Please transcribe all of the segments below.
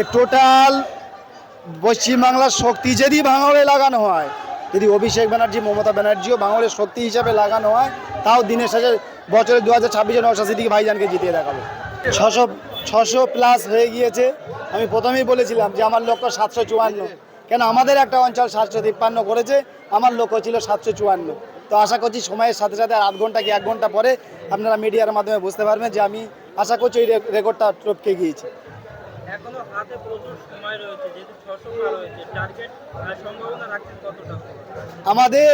এ total পশ্চিমবাংলার শক্তি যদি ভাঙড়ে লাগানো হয়, যদি অভিষেক ব্যানার্জি, মমতা ব্যানার্জিও ভাঙড়ের শক্তি হিসাবে লাগানো হয়, তাও দিনের শেষে বছরে দু হাজার ছাব্বিশে নশা সিদ্দিকি ভাইজানকে জিতিয়ে দেখাবো। ছশো ছশো প্লাস হয়ে গিয়েছে। আমি প্রথমেই বলেছিলাম যে আমার লক্ষ্য সাতশো চুয়ান্ন। কেন আমাদের একটা অঞ্চল সাতশো তিপ্পান্ন করেছে, আমার লক্ষ্য ছিল সাতশো চুয়ান্ন। তো আশা করছি সময়ের সাথে সাথে আধ ঘণ্টা কি এক ঘণ্টা পরে আপনারা মিডিয়ার মাধ্যমে বুঝতে পারবেন যে আমি আশা করছি ওই রেকর্ডটা টপকে গিয়েছি। এখনও হাতে প্রচুর সময় রয়েছে যেহেতু ছশো পার হয়েছে। টার্গেট সম্ভাবনা রাখছেন কতটা? আমাদের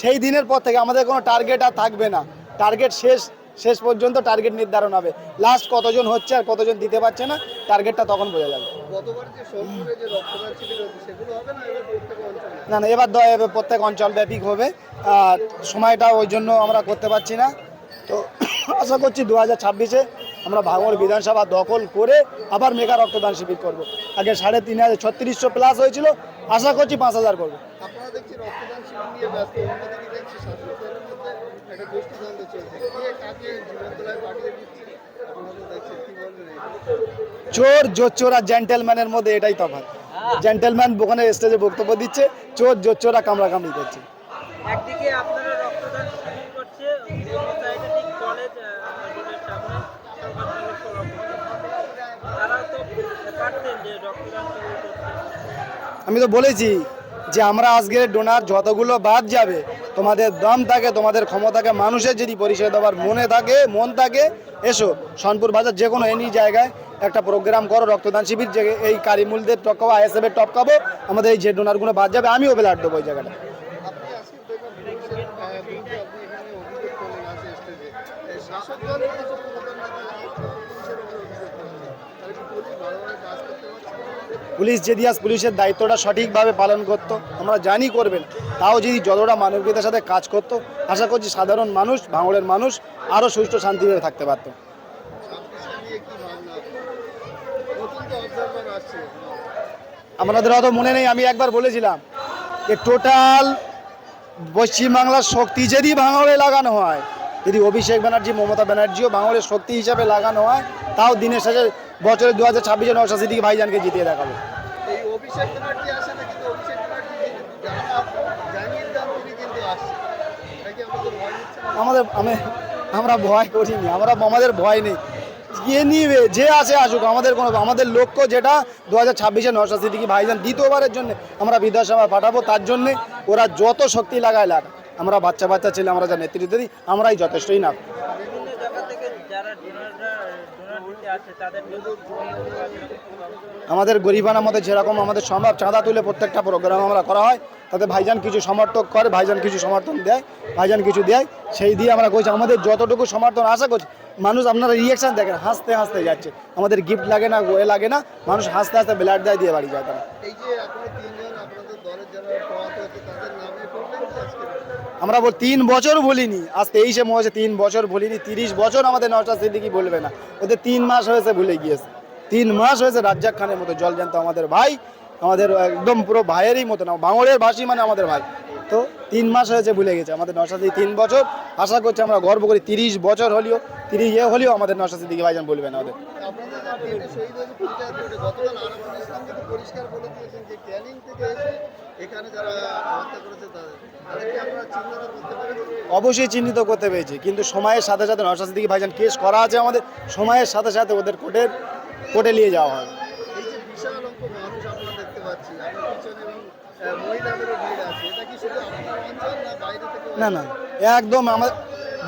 সেই দিনের পর থেকে আমাদের কোনো টার্গেট আর থাকবে না। টার্গেট শেষ শেষ পর্যন্ত টার্গেট নির্ধারণ হবে। লাস্ট কতজন হচ্ছে আর কতজন দিতে পারছে না টার্গেটটা তখন বোঝা যাবে। গতবার যে সোনপুরে যে রক্তদান শিবির হচ্ছে সেগুলো হবে না এবার প্রত্যেক অঞ্চলে? না এবার প্রত্যেক অঞ্চল ব্যাপিক হবে। আর সময়টা ওই জন্য আমরা করতে পারছি না। তো আশা করছি দু হাজার ছাব্বিশে আমরা ভাঙড় বিধানসভা দখল করে আবার মেগা রক্তদান শিবির করব। আগে সাড়ে তিন হাজার ছত্রিশশো প্লাস হয়েছিল আশা করছি পাঁচ হাজার করব? চোর জোর চোর আর জেন্টেলম্যানের মধ্যে এটাই তফাৎ। জেন্টেলম্যান ওখানে স্টেজে বক্তব্য দিচ্ছে চোর জোর চোরা কামড়া কামড়ি করছে। একদিকে আপনারা আমি তো বলেছি যে আমরা আজকের ডোনার যতগুলো বাদ যাবে, তোমাদের দম থাকে, তোমাদের ক্ষমতাকে মানুষের যদি পরিচয় দেওয়ার মনে থাকে, মন থাকে, এসো সনপুর বাজার যে কোনো এনি জায়গায় একটা প্রোগ্রাম করো, রক্তদান শিবির যে এই কারিমুলদের টপকাবো আইএসএফের টপকাবো আমাদের এই যে ডোনারগুলো বাদ যাবে, আমিও ব্লাড দেবো ওই জায়গাটা। আজকে দেখবেন পুলিশের আহ, বিরুদ্ধে আপনি এখানে অভিযোগ করলেন আছে স্টেজে এই শাসক দলের কিছু প্রধান নেতা পুলিশের উপরে অভিযোগ করছে তাহলে কি পুলিশ ভালোভাবে কাজ করতে পারছে না? পুলিশ যদি আজ পুলিশের দায়িত্বটা সঠিকভাবে পালন করতো, আমরা জানি করবেন। তাও যদি যতটা মানবিকতার সাথে কাজ করতো, আশা করছি সাধারণ মানুষ ভাঙড়ের মানুষ আরও সুষ্ঠু শান্তিভাবে থাকতে পারতো। আপনাদের অত মনে নেই, আমি একবার বলেছিলাম যে টোটাল পশ্চিমবাংলার শক্তি যদি ভাঙড়ে লাগানো হয়, যদি অভিষেক ব্যানার্জি, মমতা ব্যানার্জিও ভাঙড়ের শক্তি হিসাবে লাগানো হয়, তাও দিনের শেষে বছরে দু হাজার ছাব্বিশে নশা সিদ্দিকি ভাইজানকে জিতিয়ে দেখাবো। আমাদের আমি আমরা ভয় করিনি আমরা আমাদের ভয় নেই। গিয়ে নিবে যে আসে আসুক আমাদের কোনো আমাদের লক্ষ্য যেটা দু হাজার ছাব্বিশে নশা সিদ্দিকি ভাইজান দ্বিতীয়বারের জন্য আমরা বিধানসভা পাঠাবো তার জন্যে ওরা যত শক্তি লাগায় লাগ আমরা বাচ্চা বাচ্চা ছেলে আমরা যা নেতৃত্ব দিই আমরাই যথেষ্টই না বিভিন্ন জায়গা থেকে যারা ডোনাররা ডোনার দিতে আসে তাদের কিন্তু আমাদের গরিবানা মতে যেরকম আমাদের সম্ভব চাঁদা তুলে প্রত্যেকটা প্রোগ্রাম আমরা করা হয় তাতে ভাইজান কিছু সমর্থক করে ভাইজান কিছু সমর্থন দেয় ভাইজান কিছু দেয় সেই দিয়ে আমরা করছি। আমাদের যতটুকু সমর্থন আশা করছি মানুষ আপনারা রিয়েকশন দেখেন হাসতে হাসতে যাচ্ছে। আমাদের গিফট লাগে না গোয়ে লাগে না মানুষ হাসতে হাসতে ব্লাড দেয় দিয়ে বাড়ি যায় তারা। এই যে এখনও তিনজন আপনাদের দলের যারা প্রয়াত হয়েছে তাদের নামে করলেন যে আজকে আমরা বল তিন বছর বলিনি আজ তেইশে মৌসে তিন বছর বলিনি তিরিশ বছর আমাদের নটা সিদ্দিকি বলবে না। ওদের তিন মাস হয়েছে ভুলে গিয়েছে। তিন মাস হয়েছে রাজ্জাক খানের মতো জল জানতো আমাদের ভাই, আমাদের একদম পুরো ভাইয়েরই মতো না বাঙড়ের ভাষী মানে আমাদের ভাই। তো তিন মাস হয়েছে ভুলে গেছে আমাদের নশা সিদ্দিকি তিন বছর। আশা করছি আমরা গর্ব করি তিরিশ বছর হলেও, তিরিশ ইয়ে হলেও আমাদের নশা সিদ্দিকি ভাইজান বলবে না ওদের। আপনাদের যে বিএনপি শহীদ হয়েছে পঞ্চায়েত রোডে গতকাল আরাফাত ইসলাম কিন্তু পরিষ্কার এখানে যারা হত্যা করেছে তাদেরকে আপনারা চিহ্নিত করতে পেরেছেন? অবশ্যই চিহ্নিত করতে পেরেছি কিন্তু সময়ের সাথে সাথে নশা সিদ্দিকি ভাইজান কেস করা আছে আমাদের সময়ের সাথে সাথে ওদের কোর্টের কোর্টে নিয়ে যাওয়া হয়। এই যে বিশাল অঙ্ক মানুষ আমরা দেখতে পাচ্ছি আপনার পিছনে এবং মহিলাদেরও ভিড় আছে এটা কি শুধু আপনার অঞ্চল না বাইরে থেকে না না একদম আমার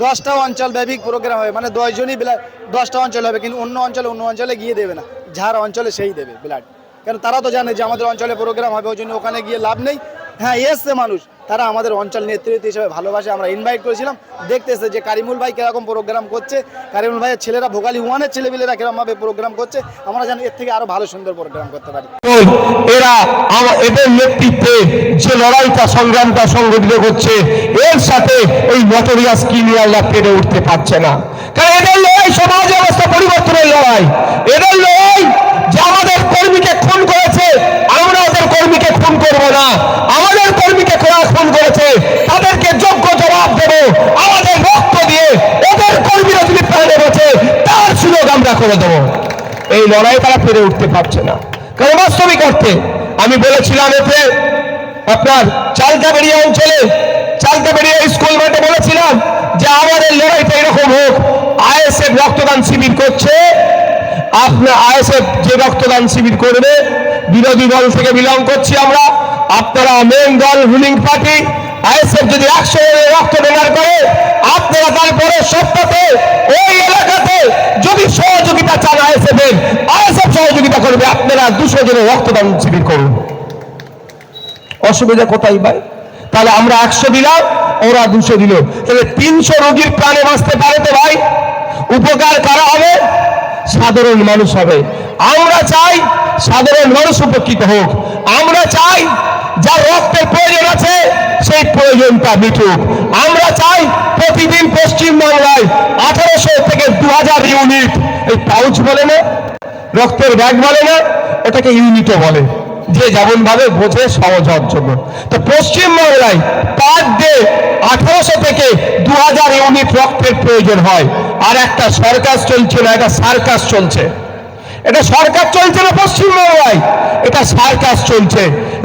দশটা অঞ্চল ব্যাপিক প্রোগ্রাম হবে মানে দশজনই ব্লাড দশটা অঞ্চল হবে কিন্তু অন্য অঞ্চলে অন্য অঞ্চলে গিয়ে দেবে না যার অঞ্চলে সেই দেবে ব্লাড কেন তারা তো জানে যে আমাদের অঞ্চলে প্রোগ্রাম হবে, ওই জন্য ওখানে গিয়ে লাভ নেই। হ্যাঁ এসছে মানুষ। তারা আমাদের অঞ্চল নেতৃত্ব হিসেবে ভালোবাসে। আমরা ইনভাইট করেছিলাম। দেখতে যে কারিমুল ভাই কীরকম প্রোগ্রাম করছে। কারিমুল ভাইয়ের ছেলেরা, ভোগালী ওয়ানের ছেলেপিলেরা কিরকমভাবে প্রোগ্রাম করছে। আমরা জানি এর থেকে আরও ভালো, সুন্দর প্রোগ্রাম করতে পারি। এরা এদের নেতৃত্বে যে লড়াইটা, সংগ্রামটা সংগঠিত করছে এর সাথে এই নটোরিয়াস ক্রিমিনালরা পেরে উঠতে পারছে না। কারণ এদের লড়াই সমাজ ব্যবস্থা পরিবর্তনের লড়াই যে আমাদের কর্মীকে খুন করেছে আমরা ওদের কর্মীকে খুন করব না আমাদের কর্মীকে কোরা খুন করেছে তাদেরকে যোগ্য জবাব দেব আমাদের রক্ত দিয়ে ওদের কর্মীরা যদি আমরা করে দেবো। এই লড়াই তারা পেরে উঠতে পারছে না। কারণ বাস্তবিক অর্থে আমি বলেছিলাম এতে আপনার চালকাবেড়িয়া অঞ্চলে, চালকাবেড়িয়া স্কুল মাঠে বলেছিলাম যে আমাদের লড়াইটা এরকম হোক, আইএসএফ রক্তদান শিবির করছে। আপনার আইএসএফ যে রক্তদান শিবির করবে, বিরোধী দল থেকে বিলং করছি আমরা। আপনারা মেন দল রুলিং পার্টি আইএসএফ যদি একশো রক্ত ডোনার করে, আপনারা তারপরে সপ্তাহে ওই এলাকাতে যদি সহযোগিতা চান আইএসএফ এর, আইএসএফ সহযোগিতা করবে, আপনারা দুশো জনের রক্তদান শিবির করুন। অসুবিধা কোথায় ভাই? তাহলে আমরা একশো দিলাম, ওরা দুশো দিল। তাহলে তিনশো রোগীর প্রাণে বাঁচতে পারে তো ভাই? উপকার কারা হবে? সাধারণ মানুষ হবে। আমরা চাই সাধারণ মানুষ উপকৃত হোক। আমরা চাই যার রক্তের প্রয়োজন আছে, সেই প্রয়োজনটা মিটুক। আমরা চাই প্রতিদিন পশ্চিমবাংলায় আঠারোশো থেকে দু হাজার ইউনিট, এই পাউচ বলে না, রক্তের ব্যাগ বলে না, এটাকে ইউনিটও বলে। যে যেমন ভাবে বোঝে সহজ হওয়ার জন্য। তো পশ্চিমবাংলায় পার ডে আঠারোশো থেকে দু হাজার ইউনিট রক্তের প্রয়োজন হয়। আর একটা সরকার চলছে না, একটা সার্কাস চলছে। এটা সরকার চলছে না পশ্চিমবাংলায়? এটা সার্কাস চলছে।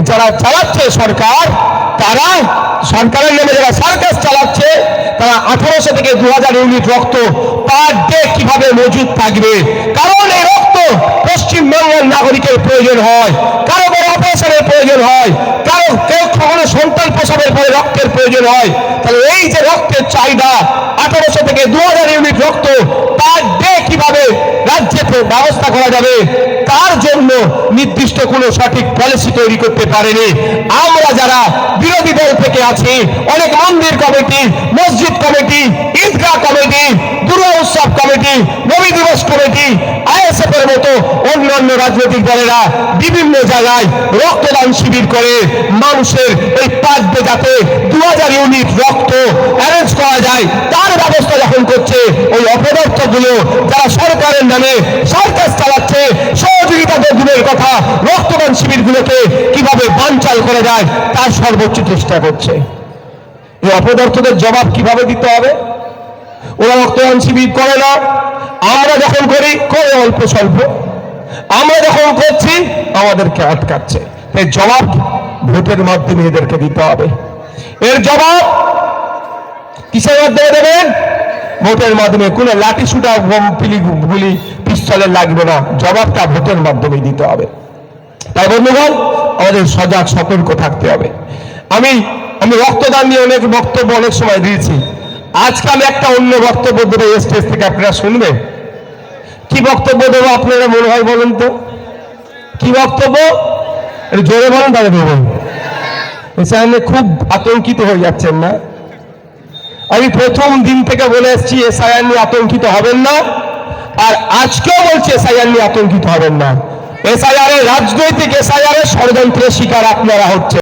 যারা চালাচ্ছে সরকার, তারা সরকারের নামে যারা সার্কাস চালাচ্ছে, তারা আঠারোশো থেকে দু হাজার ইউনিট রক্ত পার ডে কীভাবে মজুদ থাকবে? কারণ এই রক্ত পশ্চিমবঙ্গের নাগরিকের প্রয়োজন হয়, কারও কোনো অপারেশনের প্রয়োজন হয়, কারও কেউ কখনো সন্তান প্রসবের পরে রক্তের প্রয়োজন হয়। তাহলে এই যে রক্তের চাহিদা, আঠারোশো থেকে দু হাজার ইউনিট রক্ত পার ডে কীভাবে ব্যবস্থা করা যাবে। তার জন্য নির্দিষ্ট কোনো সঠিক পলিসি তৈরি করতে পারেনি। আমরা যারা বিরোধী দল থেকে আছি, অনেক মন্দির কমিটি, মসজিদ কমিটি, ঈদগাহ কমিটি দুর্গা উৎসব কমিটি, নবী দিবস কমিটি আইএসএফ এর মতো অন্যান্য রাজনৈতিক দলেরা বিভিন্ন জায়গায় রক্তদান শিবির করে মানুষের এই পাঁচবে যাতে দু হাজার ইউনিট রক্ত অ্যারেঞ্জ করা যায়, তার ব্যবস্থা যখন করছে, ওই অপদার্থগুলো যারা সরকারের নামে সরকার চালাচ্ছে সহযোগিতা কথা, রক্তদান শিবিরগুলোকে কীভাবে বানচাল করা যায়, তার সর্বোচ্চ চেষ্টা করছে। এই অপদার্থদের জবাব কীভাবে দিতে হবে? ওরা রক্তদান শিবির করে না। আমরা যখন করি করে অল্প স্বল্প? আমরা যখন করছি, আমাদেরকে আটকাচ্ছে। এর জবাব ভোটের মাধ্যমে এদেরকে দিতে হবে। এর জবাব কিসের মাধ্যমে দেবেন? ভোটের মাধ্যমে কোনো লাঠি সুটা গুলি পিস্তলের লাগবে না, জবাবটা ভোটের মাধ্যমে দিতে হবে। তাই বন্ধুগণ, আমাদের সজাগ, সতর্ক থাকতে হবে। আমি আমি রক্তদান নিয়ে অনেক বক্তব্য অনেক সময় দিয়েছি। আজকে আমি একটা অন্য বক্তব্য দেবো স্টেজ থেকে, আপনারা শুনবেন কি বক্তব্য দেবো আপনারা, মনে হয় বলুন তো? কি বক্তব্য? জোরে বলুন তাহলে দেবেন এসআইএনে খুব আতঙ্কিত হয়ে যাচ্ছেন না? আমি প্রথম দিন থেকে বলে এসেছি এসআইআর নিয়ে আতঙ্কিত হবেন না। আর আজকেও বলছে এসআইআর নিয়ে আতঙ্কিত হবেন না। এসআইআর রাজনৈতিক এসআইআর ষড়যন্ত্রের শিকার আপনারা হচ্ছে